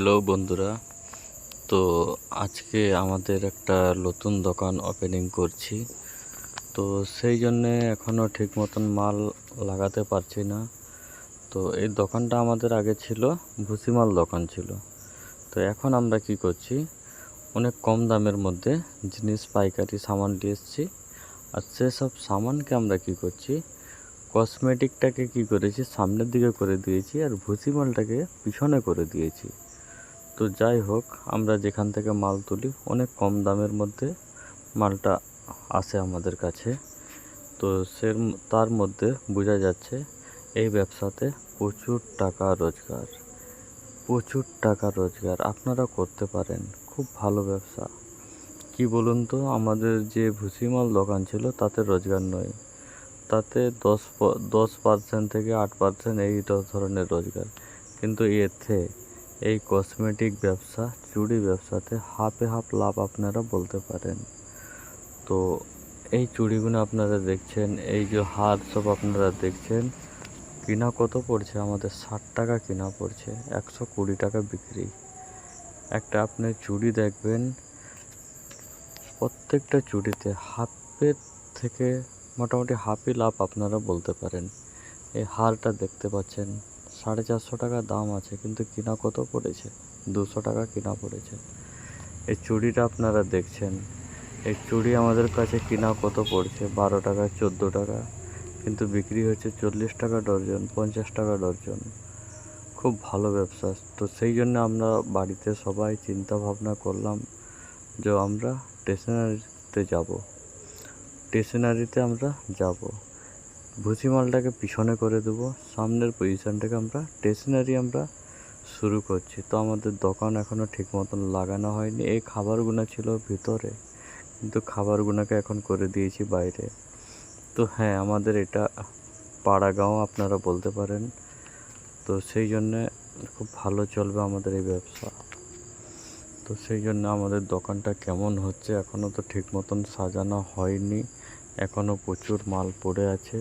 Hello বন্ধুরা। তো আজকে আমাদের একটা নতুন দোকান ওপেনিং করছি। তো সেই জন্যে এখনও ঠিক মতন মাল লাগাতে পারছি না। তো এই দোকানটা আমাদের আগে ছিল, ভুসিমাল দোকান ছিল। তো এখন আমরা কি করছি, অনেক কম দামের মধ্যে জিনিস, পাইকারি সামান নিয়ে এসেছি। আর সেসব সামানকে আমরা কি করছি কসমেটিকটাকে কি করেছি, সামনের দিকে করে দিয়েছি আর ভুসিমালটাকে পিছনে করে দিয়েছি। তো যাই হোক, আমরা যেখান থেকে মাল তুলি, অনেক কম দামের মধ্যে মালটা আসে আমাদের কাছে। তো সে তার মধ্যে বোঝা যাচ্ছে, এই ব্যবসাতে প্রচুর টাকা রোজগার। প্রচুর টাকা রোজগার, আপনারা করতে পারেন, খুব ভালো ব্যবসা। কি বলুন তো, আমাদের যে ভুসিমাল দোকান ছিল, তাতে রোজগার নয়। তাতে দশ দশ পার্সেন্ট থেকে আট পার্সেন্ট এই ধরনের রোজগার। কিন্তু এতে এই কসমেটিক ব্যবসা চুড়ি ব্যবসাতে হাফে হাফ লাভ আপনারা বলতে পারেন। তো এই চুড়িগুলো আপনারা দেখছেন, এই যে হার সব আপনারা দেখছেন, কিনা কত পড়ছে? আমাদের ষাট টাকা কিনা পড়ছে, একশো কুড়ি টাকা বিক্রি। একটা আপনি চুড়ি দেখবেন, প্রত্যেকটা চুড়িতে হাফের থেকে মোটামুটি হাফই লাভ আপনারা বলতে পারেন। এই হারটা দেখতে পাচ্ছেন। সাড়ে চারশো টাকা দাম আছে, কিন্তু কিনা কত পড়েছে? দুশো টাকা কিনা পড়েছে। এই চুড়িটা আপনারা দেখছেন। এই চুড়ি আমাদের কাছে কিনা কত পড়ছে? বারো টাকা, চোদ্দ টাকা। কিন্তু বিক্রি হচ্ছে চল্লিশ টাকা ডর্জন পঞ্চাশ টাকা ডর্জন খুব ভালো ব্যবসা। তো সেই জন্য আমরা বাড়িতে সবাই চিন্তা ভাবনা করলাম যে আমরা স্টেশনারিতে যাব। স্টেশনারিতে আমরা যাব। ভুসিমালটাকে পিছনে করে দেবো। সামনের পজিশনটাকে আমরা স্টেশনারি আমরা শুরু করছি। তো আমাদের দোকান এখনও ঠিক মতন লাগানো হয়নি। এই খাবারগুলো ছিল ভিতরে, কিন্তু খাবারগুলোকে এখন করে দিয়েছি বাইরে। তো হ্যাঁ আমাদের এটা পাড়াগাঁও আপনারা বলতে পারেন। তো সেই জন্যে খুব ভালো চলবে আমাদের এই ব্যবসা। তো সেই জন্য আমাদের দোকানটা কেমন হচ্ছে এখনও তো ঠিক মতন সাজানো হয়নি। এখনও প্রচুর মাল পড়ে আছে।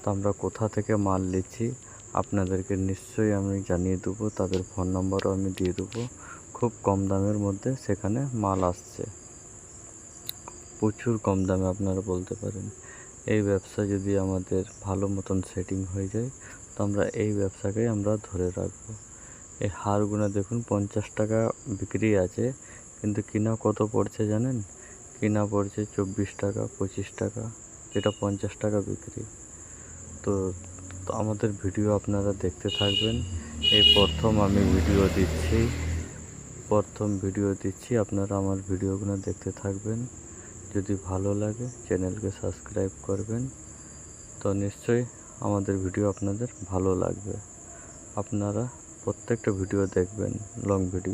তো আমরা কোথা থেকে মাল নিচ্ছি আপনাদেরকে নিশ্চয়ই আমি জানিয়ে দেবো, তাদের ফোন নম্বরও আমি দিয়ে দেবো। খুব কম দামের মধ্যে সেখানে মাল আসছে। প্রচুর কম দামে আপনারা বলতে পারেন। এই ব্যবসা যদি আমাদের ভালো মতন সেটিং হয়ে যায়, তো আমরা এই ব্যবসাকেই আমরা ধরে রাখব। এই হারগুলো দেখুন, পঞ্চাশ টাকা বিক্রি আছে, কিন্তু কিনা কত পড়ছে জানেন? কিনা পড়ছে চব্বিশ টাকা, পঁচিশ টাকা, যেটা পঞ্চাশ টাকা বিক্রি। তো আমাদের ভিডিও আপনারা দেখতে থাকবেন। এই প্রথম আমি ভিডিও দিচ্ছি। প্রথম ভিডিও দিচ্ছি, আপনারা আমার ভিডিওগুলো দেখতে থাকবেন। যদি ভালো লাগে, চ্যানেলকে সাবস্ক্রাইব করবেন। তো নিশ্চয়ই আমাদের ভিডিও আপনাদের ভালো লাগবে। আপনারা প্রত্যেকটা ভিডিও দেখবেন, লং ভিডিও।